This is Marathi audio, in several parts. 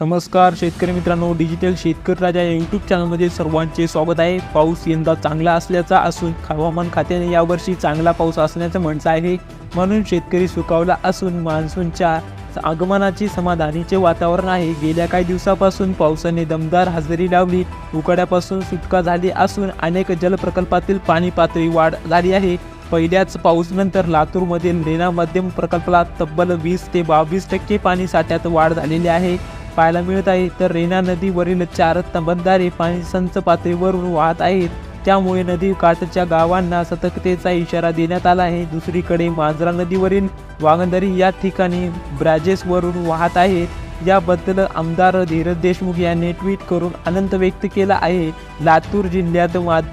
नमस्कार शेतकरी मित्रांनो डिजिटल शेतकरी राजा या यूट्यूब चॅनलमध्ये सर्वांचे स्वागत आहे. पाऊस यंदा चांगला असल्याचा असून हवामान खात्याने यावर्षी चांगला पाऊस असण्याचं म्हणचं आहे. म्हणून शेतकरी सुकावला असून मान्सूनच्या आगमनाची समाधानीचे वातावरण आहे. गेल्या काही दिवसापासून पावसाने दमदार हजेरी लावली. उकाड्यापासून सुटका झाली असून अनेक जलप्रकल्पातील पाणी पातळी वाढ झाली आहे. पहिल्याच पाऊसनंतर लातूरमधील लेना मध्यम प्रकल्पाला तब्बल वीस ते बावीस टक्के पाणी साठ्यात वाढ झालेली आहे. पाहायला मिळत आहे. तर रेणा नदीवरील चार बंधारे पाणी संच पातळीवरून वाहत आहेत. त्यामुळे नदी काठच्या गावांना सतर्कतेचा इशारा देण्यात आला आहे. दुसरीकडे मांजरा नदीवरील वागंदरी या ठिकाणी ब्राजेसवरून वाहत आहे याबद्दल आमदार धीरज देशमुख यांनी ट्विट करून आनंद व्यक्त केला आहे. लातूर जिल्ह्यात माद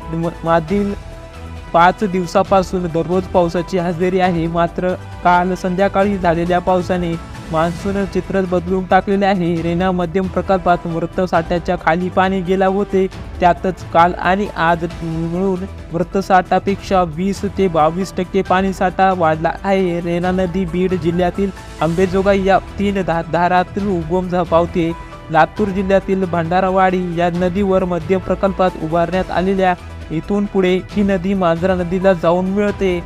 मागील पाच दिवसापासून दररोज पावसाची हजेरी आहे. मात्र काल संध्याकाळी झालेल्या पावसाने मान्सून चित्र बदलून टाकलेले आहे. रेना मध्यम प्रकल्पात मृत साठ्याच्या खाली पाणी गेला होते. त्यातच काल आणि आज मिळून वृत्तसाठापेक्षा वीस ते बावीस टक्के पाणी साठा वाढला आहे. रेना नदी बीड जिल्ह्यातील आंबेजोगाई या तीन धा धारातील उगम पावते लातूर जिल्ह्यातील भंडारावाडी या नदीवर मध्यम प्रकल्पात उभारण्यात आलेल्या इथून पुढे ही नदी मांजरा नदीला जाऊन मिळते.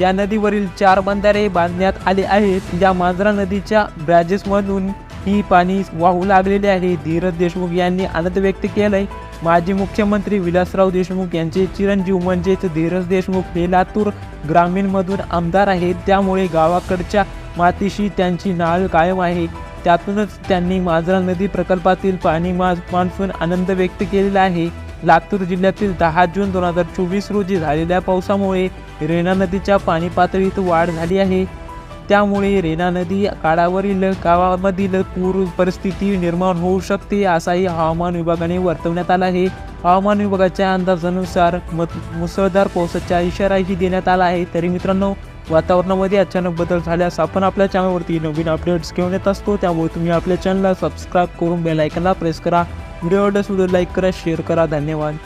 या नदीवरील चार बंधारे बांधण्यात आले आहेत. या मांजरा नदीच्या ब्रॅजेसमधून ही पाणी वाहू लागलेले आहे. धीरज देशमुख यांनी आनंद व्यक्त केलाय. माजी मुख्यमंत्री विलासराव देशमुख यांचे चिरंजीव म्हणजेच धीरज देशमुख हे लातूर ग्रामीणमधून आमदार आहेत. त्यामुळे गावाकडच्या मातीशी त्यांची नाळ कायम आहे. त्यातूनच त्यांनी मांजरा नदी प्रकल्पातील पाणी मा मान्सून आनंद व्यक्त केलेला आहे. लातूर जिल्ह्यातील दहा जून दोन हजार चोवीस रोजी झालेल्या पावसामुळे रेणा नदीच्या पाणी पातळीत वाढ झाली आहे. त्यामुळे रेणा नदी काळावरील गावामधील पूर परिस्थिती निर्माण होऊ शकते असाही हवामान विभागाने वर्तवण्यात आला आहे. हवामान विभागाच्या अंदाजानुसार मत मुसळधार पावसाचा इशाराही देण्यात आला आहे. तरी मित्रांनो वातावरणामध्ये अचानक बदल झाल्यास आपण आपल्या चॅनलवरती नवीन अपडेट्स घेऊन येत असतो. त्यामुळे तुम्ही आपल्या चॅनलला सबस्क्राईब करून बेल आयकनला प्रेस करा. व्हिडिओ आवडल्यास व्हिडिओ लाईक करा शेअर करा. धन्यवाद.